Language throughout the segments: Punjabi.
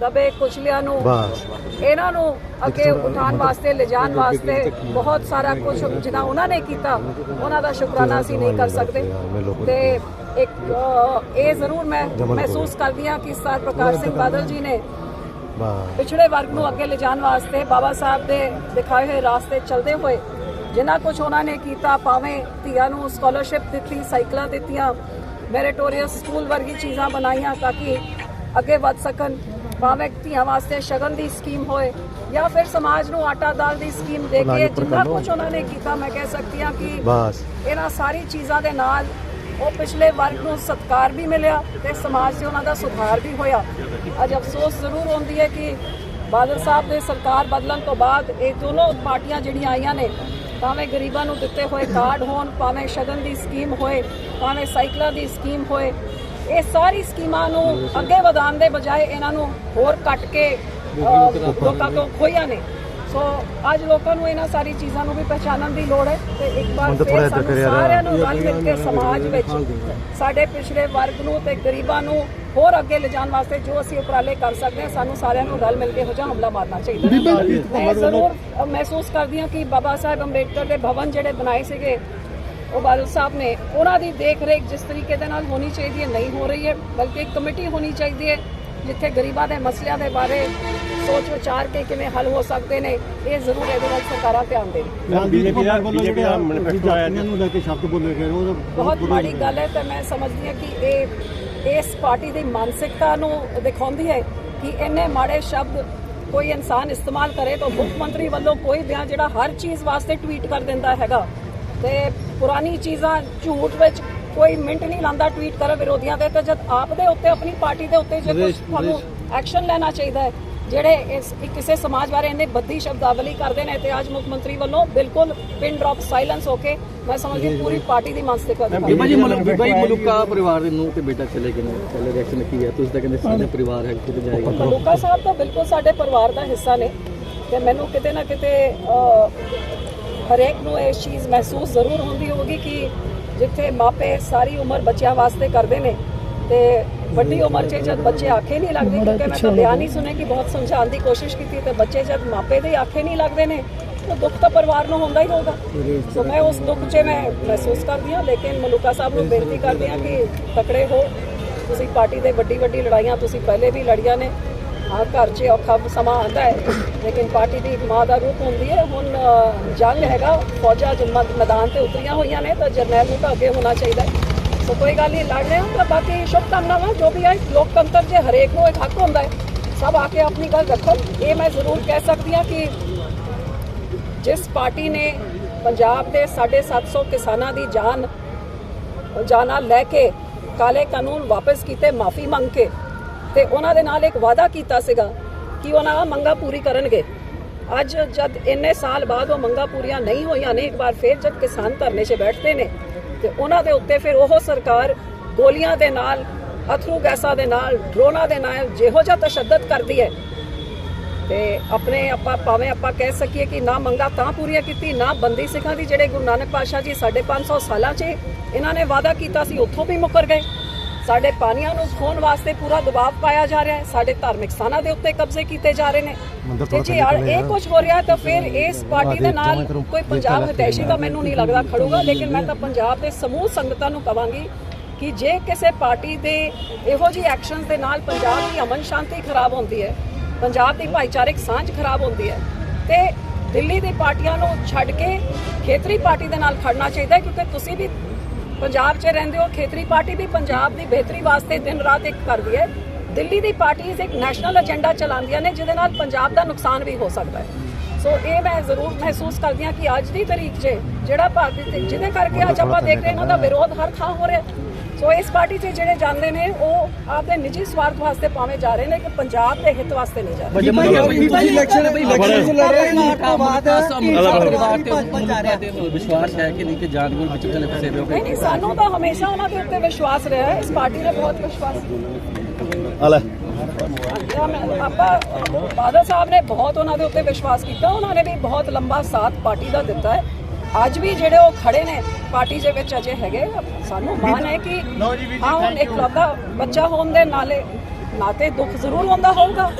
ਦਬੇ ਕੁਚਲਿਆਂ ਨੂੰ ਇਹਨਾਂ ਨੂੰ ਅੱਗੇ ਉਠਾਉਣ ਵਾਸਤੇ ਲਿਜਾਣ ਵਾਸਤੇ ਬਹੁਤ ਸਾਰਾ ਕੁਝ ਜਿਨ੍ਹਾਂ ਉਹਨਾਂ ਨੇ ਕੀਤਾ ਉਹਨਾਂ ਦਾ ਸ਼ੁਕਰਾਨਾ ਅਸੀਂ ਨਹੀਂ ਕਰ ਸਕਦੇ। ਤੇ ਇੱਕ ਇਹ ਜ਼ਰੂਰ ਮੈਂ ਮਹਿਸੂਸ ਕਰਦੀ ਹਾਂ ਕਿ ਸਰ ਪ੍ਰਕਾਸ਼ ਸਿੰਘ ਬਾਦਲ ਜੀ ਨੇ ਪਿਛੜੇ ਵਰਗ ਨੂੰ ਅੱਗੇ ਲਿਜਾਣ ਵਾਸਤੇ ਬਾਬਾ ਸਾਹਿਬ ਦੇ ਦਿਖਾਏ ਹੋਏ ਰਾਸਤੇ ਚੱਲਦੇ ਹੋਏ ਜਿੰਨਾ ਕੁਝ ਉਹਨਾਂ ਨੇ ਕੀਤਾ ਭਾਵੇਂ ਧੀਆਂ ਨੂੰ ਸਕਾਲਰਸ਼ਿਪ ਦਿੱਤੀ ਸਾਈਕਲਾਂ ਦਿੱਤੀਆਂ ਮੈਰਿਟੋਰੀਅਸ ਸਕੂਲ ਵਰਗੀ ਚੀਜ਼ਾਂ ਬਣਾਈਆਂ ਤਾਂ ਕਿ ਅੱਗੇ ਵੱਧ ਸਕਣ। ਭਾਵੇਂ ਧੀਆਂ ਵਾਸਤੇ ਸ਼ਗਨ ਦੀ ਸਕੀਮ ਹੋਏ ਜਾਂ ਫਿਰ ਸਮਾਜ ਨੂੰ ਆਟਾ ਦਾਲ ਦੀ ਸਕੀਮ ਦੇ ਕੇ ਜਿੰਨਾ ਕੁਝ ਉਹਨਾਂ ਨੇ ਕੀਤਾ ਮੈਂ ਕਹਿ ਸਕਦੀ ਹਾਂ ਕਿ ਬਸ। ਇਹਨਾਂ ਸਾਰੀ ਚੀਜ਼ਾਂ ਦੇ ਨਾਲ ਉਹ ਪਿਛਲੇ ਵਰਗ ਨੂੰ ਸਤਕਾਰ ਵੀ ਮਿਲਿਆ ਤੇ ਸਮਾਜ 'ਚ ਉਹਨਾਂ ਦਾ ਸੁਧਾਰ ਵੀ ਹੋਇਆ। ਅੱਜ ਅਫਸੋਸ ਜ਼ਰੂਰ ਹੁੰਦੀ ਹੈ ਕਿ ਬਾਦਲ ਸਾਹਿਬ ਦੇ ਸਰਕਾਰ ਬਦਲਣ ਤੋਂ ਬਾਅਦ ਇਹ ਦੋਨੋਂ ਪਾਰਟੀਆਂ ਜਿਹੜੀਆਂ ਆਈਆਂ ਨੇ ਭਾਵੇਂ ਗਰੀਬਾਂ ਨੂੰ ਦਿੱਤੇ ਹੋਏ ਕਾਰਡ ਹੋਣ ਭਾਵੇਂ ਸ਼ਗਨ ਦੀ ਸਕੀਮ ਹੋਏ ਭਾਵੇਂ ਸਾਈਕਲਾਂ ਦੀ ਸਕੀਮ ਹੋਏ ਇਹ ਸਾਰੀ ਸਕੀਮਾਂ ਨੂੰ ਅੱਗੇ ਵਧਾਉਣ ਦੇ ਬਜਾਏ ਇਹਨਾਂ ਨੂੰ ਹੋਰ ਕੱਟ ਕੇ ਲੋਕਾਂ ਤੋਂ ਖੋਈਆਂ ਨੇ ਸੋ ਅੱਜ ਲੋਕਾਂ ਨੂੰ ਇਹਨਾਂ ਸਾਰੀ ਚੀਜ਼ਾਂ ਨੂੰ ਵੀ ਪਛਾਣਨ ਦੀ ਲੋੜ ਹੈ ਤੇ ਇੱਕ ਵਾਰ ਫਿਰ ਸਾਨੂੰ। ਸਾਰਿਆਂ ਨੂੰ ਰਲ ਮਿਲ ਕੇ ਸਮਾਜ ਵਿੱਚ ਸਾਡੇ ਪਿਛੜੇ ਵਰਗ ਨੂੰ ਤੇ ਗਰੀਬਾਂ ਨੂੰ ਹੋਰ ਅੱਗੇ ਲਿਜਾਣ ਵਾਸਤੇ ਜੋ ਅਸੀਂ ਉਪਰਾਲੇ ਕਰ ਸਕਦੇ ਹਾਂ ਸਾਨੂੰ ਸਾਰਿਆਂ ਨੂੰ ਰਲ ਮਿਲ ਕੇ ਹੋ ਜਾ ਹਮਲਾ ਮਾਰਨਾ ਚਾਹੀਦਾ ਹੈ ਮੈਂ ਜ਼ਰੂਰ ਮਹਿਸੂਸ ਕਰਦੀ ਹਾਂ ਕਿ ਬਾਬਾ ਸਾਹਿਬ ਅੰਬੇਡਕਰ ਦੇ ਭਵਨ ਜਿਹੜੇ ਬਣਾਏ ਸੀਗੇ ਉਹ ਬਾਦਲ ਸਾਹਿਬ ਨੇ ਉਹਨਾਂ ਦੀ ਦੇਖ ਰੇਖ ਜਿਸ ਤਰੀਕੇ ਦੇ ਨਾਲ ਹੋਣੀ ਚਾਹੀਦੀ ਹੈ ਨਹੀਂ ਹੋ ਰਹੀ ਹੈ ਬਲਕਿ ਇੱਕ ਕਮੇਟੀ ਹੋਣੀ ਚਾਹੀਦੀ ਹੈ ਜਿੱਥੇ ਗਰੀਬਾਂ ਦੇ ਮਸਲਿਆਂ ਦੇ ਬਾਰੇ ਸੋਚ ਵਿਚਾਰ ਕੇ ਕਿਵੇਂ ਹੱਲ ਹੋ ਸਕਦੇ ਨੇ ਇਹ ਜ਼ਰੂਰ ਇਹਦੇ ਵੱਲ ਸਰਕਾਰਾਂ ਧਿਆਨ ਦੇਣ। ਬੀਜੇਪੀ ਦਾ ਬੀਜੇਪੀ ਦਾ ਮੈਨੀਫੈਸਟੋ ਆਇਆ ਨੂੰ ਲੈ ਕੇ ਸ਼ਬਦ ਬੋਲੇ ਗਏ ਉਹ ਬਹੁਤ ਮਾੜੀ ਗੱਲ ਹੈ। ਤੇ ਮੈਂ ਸਮਝਦੀ ਹਾਂ ਕਿ ਇਹ ਇਸ ਪਾਰਟੀ ਦੀ ਮਾਨਸਿਕਤਾ ਨੂੰ ਦਿਖਾਉਂਦੀ ਹੈ ਕਿ ਇੰਨੇ ਮਾੜੇ ਸ਼ਬਦ ਕੋਈ ਇਨਸਾਨ ਇਸਤੇਮਾਲ ਕਰੇ ਤਾਂ ਮੁੱਖ ਮੰਤਰੀ ਵੱਲੋਂ ਕੋਈ ਬਿਆਨ ਜਿਹੜਾ ਹਰ ਚੀਜ਼ ਵਾਸਤੇ ਟਵੀਟ ਕਰ ਦਿੰਦਾ ਹੈਗਾ। ਤੇ ਪੁਰਾਣੀ ਚੀਜ਼ਾਂ ਝੂਠ ਵਿੱਚ ਕੋਈ ਮਿੰਟ ਨਹੀਂ ਲਾਂਦਾ ਟਵੀਟ ਕਰਨ ਵਿਰੋਧੀਆਂ ਦੇ ਤੇ ਜਦ ਆਪ ਦੇ ਉੱਤੇ ਆਪਣੀ ਪਾਰਟੀ ਦੇ ਉੱਤੇ ਜੇ ਕੁਝ ਤੁਹਾਨੂੰ ਐਕਸ਼ਨ ਲੈਣਾ ਚਾਹੀਦਾ ਹੈ ਜਿਹੜੇ ਇਸ ਕਿਸੇ ਸਮਾਜ ਬਾਰੇ ਇੰਨੇ ਬੱਦੀ ਸ਼ਬਦਾਵਲੀ ਕਰਦੇ ਨੇ ਤੇ ਅੱਜ ਮੁੱਖ ਮੰਤਰੀ ਵੱਲੋਂ ਬਿਲਕੁਲ ਪਿਨ ਡ੍ਰੌਪ ਸਾਇਲੈਂਸ ਹੋ ਕੇ ਮੈਂ ਸਮਝਦੀ ਹਾਂ ਪੂਰੀ ਪਾਰਟੀ ਦੀ ਮਾਨਸਿਕਤਾ ਦਿਖਾਉਂਦੀ ਹੈ। ਬੀਬਾ ਜੀ ਮਲਕ ਬੀਬਾ ਜੀ ਮਲੂਕਾ ਪਰਿਵਾਰ ਦੇ ਨੂੰ ਤੇ ਬੇਟਾ ਚਲੇ ਗਏ ਨੇ ਪਹਿਲੇ ਰਿਐਕਸ਼ਨ ਕੀ ਹੈ ਤੁਸੀਂ ਤਾਂ ਕਹਿੰਦੇ ਸਾਡੇ ਪਰਿਵਾਰ ਹੈ ਕਿਤੇ ਜਾਏਗਾ ਮਲੂਕਾ ਸਾਹਿਬ ਤਾਂ ਬਿਲਕੁਲ ਸਾਡੇ ਪਰਿਵਾਰ ਦਾ ਹਿੱਸਾ ਨੇ ਤੇ ਮੈਨੂੰ ਕਿਤੇ ਨਾ ਕਿਤੇ ਹਰੇਕ ਨੂੰ ਇਹ ਚੀਜ਼ ਮਹਿਸੂਸ ਜ਼ਰੂਰ ਹੁੰਦੀ ਹੋਗੀ ਕਿ ਜਿੱਥੇ ਮਾਪੇ ਸਾਰੀ ਉਮਰ ਬੱਚਿਆਂ ਵਾਸਤੇ ਕਰਦੇ ਨੇ ਤੇ ਵੱਡੀ ਉਮਰ 'ਚ ਜਦ ਬੱਚੇ ਆਖੇ ਨਹੀਂ ਲੱਗਦੇ ਕਿਉਂਕਿ ਮੈਂ ਤਾਂ ਬਿਆਨ ਹੀ ਸੁਣੇ ਕਿ ਬਹੁਤ ਸਮਝਾਉਣ ਦੀ ਕੋਸ਼ਿਸ਼ ਕੀਤੀ ਤੇ ਬੱਚੇ ਜਦ ਮਾਪੇ ਦੇ ਆਖੇ ਨਹੀਂ ਲੱਗਦੇ ਨੇ ਤਾਂ ਦੁੱਖ ਤਾਂ ਪਰਿਵਾਰ ਨੂੰ ਹੁੰਦਾ ਹੀ ਹੋਗਾ ਸੋ ਮੈਂ ਉਸ ਦੁੱਖ 'ਚ ਮੈਂ ਮਹਿਸੂਸ ਕਰਦੀ ਹਾਂ ਲੇਕਿਨ ਮਲੂਕਾ ਸਾਹਿਬ ਨੂੰ ਬੇਨਤੀ ਕਰਦੀ ਹਾਂ ਕਿ ਤਕੜੇ ਹੋ। ਤੁਸੀਂ ਪਾਰਟੀ ਦੇ ਵੱਡੀ ਵੱਡੀ ਲੜਾਈਆਂ ਤੁਸੀਂ ਪਹਿਲੇ ਵੀ ਲੜੀਆਂ ਨੇ ਹਾਂ ਘਰ 'ਚ ਔਖਾ ਸਮਾਂ ਆਉਂਦਾ ਹੈ। ਲੇਕਿਨ ਪਾਰਟੀ ਦੀ ਮਾਂ ਦਾ ਰੂਪ ਹੁੰਦੀ ਹੈ। ਹੁਣ ਜੰਗ ਹੈਗਾ। ਫੌਜਾਂ ਜਮਾ, ਮੈਦਾਨ ਤੇ ਉਤਰੀਆਂ ਹੋਈਆਂ ਨੇ ਤਾਂ ਜਰਨੈਲ ਨੂੰ ਤਾਂ ਅੱਗੇ ਹੋਣਾ ਚਾਹੀਦਾ ਸੋ ਕੋਈ ਗੱਲ ਨਹੀਂ, ਲੜ ਰਹੇ ਹਾਂ ਤਾਂ ਬਾਕੀ ਸ਼ੁਭ ਕਾਮਨਾਵਾਂ ਜੋ ਵੀ ਹੈ, ਲੋਕਤੰਤਰ 'ਚ ਹਰੇਕ ਨੂੰ ਇੱਕ ਹੱਕ ਹੁੰਦਾ ਹੈ, ਸਭ ਆ ਕੇ ਆਪਣੀ ਗੱਲ ਰੱਖੋ। ਇਹ ਮੈਂ ਜ਼ਰੂਰ ਕਹਿ ਸਕਦੀ ਹਾਂ ਕਿ ਜਿਸ ਪਾਰਟੀ ਨੇ ਪੰਜਾਬ ਦੇ 750 ਕਿਸਾਨਾਂ ਦੀ ਜਾਨ, ਜਾਨਾਂ ਲੈ ਕੇ ਕਾਲੇ ਕਾਨੂੰਨ ਵਾਪਸ ਕੀਤੇ, ਮਾਫੀ ਮੰਗ ਕੇ ਤੇ ਉਹਨਾਂ ਦੇ ਨਾਲ ਇੱਕ ਵਾਅਦਾ ਕੀਤਾ ਸੀਗਾ ਕਿ ਉਹਨਾਂ ਆਹ ਮੰਗਾਂ ਪੂਰੀ ਕਰਨਗੇ। ਅੱਜ ਜਦ ਇੰਨੇ ਸਾਲ ਬਾਅਦ ਉਹ ਮੰਗਾਂ ਪੂਰੀਆਂ ਨਹੀਂ ਹੋਈਆਂ ਨੇ, ਇੱਕ ਵਾਰ ਫਿਰ ਜਦ ਕਿਸਾਨ ਧਰਨੇ 'ਚ ਬੈਠਦੇ ਨੇ, ਤੇ ਉਹਨਾਂ ਦੇ ਉੱਤੇ ਫਿਰ ਉਹ ਸਰਕਾਰ ਗੋਲੀਆਂ ਦੇ ਨਾਲ, ਅਥਰੂ ਗੈਸਾਂ ਦੇ ਨਾਲ, ਡਰੋਨਾਂ ਦੇ ਨਾਲ ਜਿਹੋ ਜਿਹਾ ਤਸ਼ੱਦਦ ਕਰਦੀ ਹੈ। ਤੇ ਆਪਣੇ ਆਪਾਂ ਭਾਵੇਂ ਆਪਾਂ ਕਹਿ ਸਕੀਏ ਕਿ ਨਾ ਮੰਗਾ ਤਾਂ ਪੂਰੀਆਂ ਕੀਤੀ, ਨਾ ਬੰਦੀ ਸਿੱਖਾਂ ਦੀ, ਜਿਹੜੇ ਗੁਰੂ ਨਾਨਕ ਪਾਤਸ਼ਾਹ ਜੀ 550 ਸਾਲਾਂ 'ਚ ਇਹਨਾਂ ਨੇ ਵਾਅਦਾ ਕੀਤਾ ਸੀ, ਉੱਥੋਂ ਵੀ ਮੁੱਕਰ ਗਏ। ਸਾਡੇ ਪਾਣੀਆਂ ਨੂੰ ਖੋਣ ਵਾਸਤੇ ਪੂਰਾ ਦਬਾਅ ਪਾਇਆ ਜਾ ਰਿਹਾ ਹੈ। ਸਾਡੇ ਧਾਰਮਿਕ ਸਥਾਨਾਂ ਦੇ ਉੱਤੇ ਕਬਜ਼ੇ ਕੀਤੇ ਜਾ ਰਹੇ ਨੇ। ਤੇ ਜੇ ਇਹ। ਕੁਝ ਹੋ ਰਿਹਾ ਤਾਂ ਫਿਰ ਇਸ ਪਾਰਟੀ ਦੇ ਨਾਲ ਕੋਈ ਪੰਜਾਬ ਹਿਤੈਸ਼ੀ ਤਾਂ ਮੈਨੂੰ ਨਹੀਂ ਲੱਗਦਾ ਖੜੂਗਾ ਲੇਕਿਨ ਮੈਂ ਤਾਂ ਪੰਜਾਬ ਦੇ ਸਮੂਹ ਸੰਗਤਾਂ ਨੂੰ ਕਵਾਂਗੀ ਕਿ ਜੇ ਕਿਸੇ ਪਾਰਟੀ ਦੇ ਇਹੋ ਜਿਹੇ ਐਕਸ਼ਨਸ ਦੇ ਨਾਲ ਪੰਜਾਬ ਦੀ ਅਮਨ ਸ਼ਾਂਤੀ ਖਰਾਬ ਹੁੰਦੀ ਹੈ ਪੰਜਾਬ ਦੀ ਭਾਈਚਾਰਕ ਸਾਂਝ ਖਰਾਬ ਹੁੰਦੀ ਹੈ ਤੇ ਦਿੱਲੀ ਦੀ ਪਾਰਟੀਆਂ ਨੂੰ ਛੱਡ ਕੇ ਖੇਤਰੀ ਪਾਰਟੀ ਦੇ ਨਾਲ ਖੜਨਾ ਚਾਹੀਦਾ ਕਿਉਂਕਿ ਤੁਸੀਂ ਵੀ ਪੰਜਾਬ 'ਚ ਰਹਿੰਦੇ ਹੋ ਖੇਤਰੀ ਪਾਰਟੀ ਵੀ ਪੰਜਾਬ ਦੀ ਬਿਹਤਰੀ ਵਾਸਤੇ ਦਿਨ ਰਾਤ ਇੱਕ ਕਰਦੀ ਹੈ। ਦਿੱਲੀ ਦੀ ਪਾਰਟੀਆਂ ਇੱਕ ਨੈਸ਼ਨਲ ਏਜੰਡਾ ਚਲਾਉਂਦੀਆਂ ਨੇ ਜਿਹਦੇ ਨਾਲ ਪੰਜਾਬ ਦਾ ਨੁਕਸਾਨ ਵੀ ਹੋ ਸਕਦਾ ਹੈ। ਸੋ ਇਹ ਮੈਂ ਜ਼ਰੂਰ ਮਹਿਸੂਸ ਕਰਦੀ ਹਾਂ ਕਿ ਅੱਜ ਦੀ ਤਾਰੀਖ 'ਚ ਜਿਹੜਾ ਭਾਰਤੀ ਜਿਹਦੇ ਕਰਕੇ ਅੱਜ ਆਪਾਂ ਦੇਖ ਰਹੇ ਹਾਂ ਦਾ ਵਿਰੋਧ ਹਰ ਥਾਂ ਹੋ ਰਿਹਾ। ਸੋ ਇਸ ਪਾਰਟੀ 'ਚ ਜਿਹੜੇ ਜਾਂਦੇ ਨੇ ਉਹ ਆਪਦੇ ਨਿੱਜੀ ਸਵਾਰਥ ਵਾਸਤੇ ਭਾਵੇਂ ਜਾ ਰਹੇ ਨੇ ਕਿ ਪੰਜਾਬ ਦੇ ਹਿੱਤ ਵਾਸਤੇ ਨਹੀਂ ਜਾ ਰਹੇ। ਇਲੈਕਸ਼ਨ ਬਈ ਇਲੈਕਸ਼ਨ ਚ ਲੜ ਰਹੇ ਨੇ ਤੋਂ ਬਾਅਦ ਪਰਿਵਾਰ ਤੇ ਬਣ ਜਾ ਵਿਸ਼ਵਾਸ ਹੈ ਕਿ ਨਹੀਂ ਕਿ ਜਾਨਵਰ ਵਿੱਚ ਚਲੇ ਫਸੇ ਨਹੀਂ ਰਹੋਗੇ? ਨਹੀਂ ਸਾਨੂੰ ਤਾਂ ਹਮੇਸ਼ਾ ਉਹਨਾਂ ਦੇ ਉੱਤੇ ਵਿਸ਼ਵਾਸ ਰਿਹਾ ਹੈ। ਇਸ ਪਾਰਟੀ ਨੇ ਬਹੁਤ ਵਿਸ਼ਵਾਸ ਆ ਲੈ। ਆਪਾਂ ਬਾਦਲ ਸਾਹਿਬ ਨੇ ਬਹੁਤ ਉਹਨਾਂ ਦੇ ਉੱਤੇ ਵਿਸ਼ਵਾਸ ਕੀਤਾ। ਉਹਨਾਂ ਨੇ ਵੀ ਬਹੁਤ ਲੰਬਾ ਸਾਥ ਪਾਰਟੀ ਦਾ ਦਿੱਤਾ ਹੈ। ਅੱਜ ਵੀ ਜਿਹੜੇ ਉਹ ਖੜੇ ਨੇ ਪਾਰਟੀ ਦੇ ਵਿੱਚ ਅਜੇ ਹੈਗੇ ਸਾਨੂੰ ਮਾਣ ਹੈ ਕਿ ਹਾਂ ਹੁਣ ਇੱਕ ਲੱਗਾ ਬੱਚਾ ਹੋਣ ਦੇ ਨਾਲੇ ਨਾਤੇ ਦੁੱਖ ਜ਼ਰੂਰ ਹੁੰਦਾ ਹੋਊਗਾ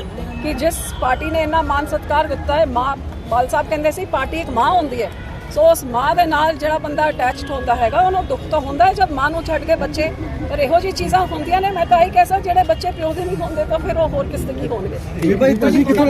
ਕਿ ਜਿਸ ਪਾਰਟੀ ਨੇ ਇੰਨਾ ਮਾਨ ਸਤਿਕਾਰ ਦਿੱਤਾ ਹੈ ਮਾਂ ਬਾਲ ਸਾਹਿਬ ਕਹਿੰਦੇ ਸੀ ਪਾਰਟੀ ਇੱਕ ਮਾਂ ਹੁੰਦੀ ਹੈ। ਸੋ ਉਸ ਮਾਂ ਦੇ ਨਾਲ ਜਿਹੜਾ ਬੰਦਾ ਅਟੈਚਡ ਹੁੰਦਾ ਹੈਗਾ ਉਹਨੂੰ ਦੁੱਖ ਤਾਂ ਹੁੰਦਾ ਹੈ ਜਦ ਮਾਂ ਨੂੰ ਛੱਡ ਕੇ ਬੱਚੇ ਪਰ ਇਹੋ ਜਿਹੀ ਚੀਜ਼ਾਂ ਹੁੰਦੀਆਂ ਨੇ ਮੈਂ ਤਾਂ ਇਹੀ ਕਹਿ ਸਕਦਾ ਜਿਹੜੇ ਬੱਚੇ ਪਿਓ ਦੇ ਨਹੀਂ ਹੁੰਦੇ ਤਾਂ ਫਿਰ ਉਹ ਹੋਰ ਕਿਸ ਦੇ ਕੀ ਹੋਣਗੇ? ਭਾਈ ਤੁਸੀਂ ਕਿੱਥੇ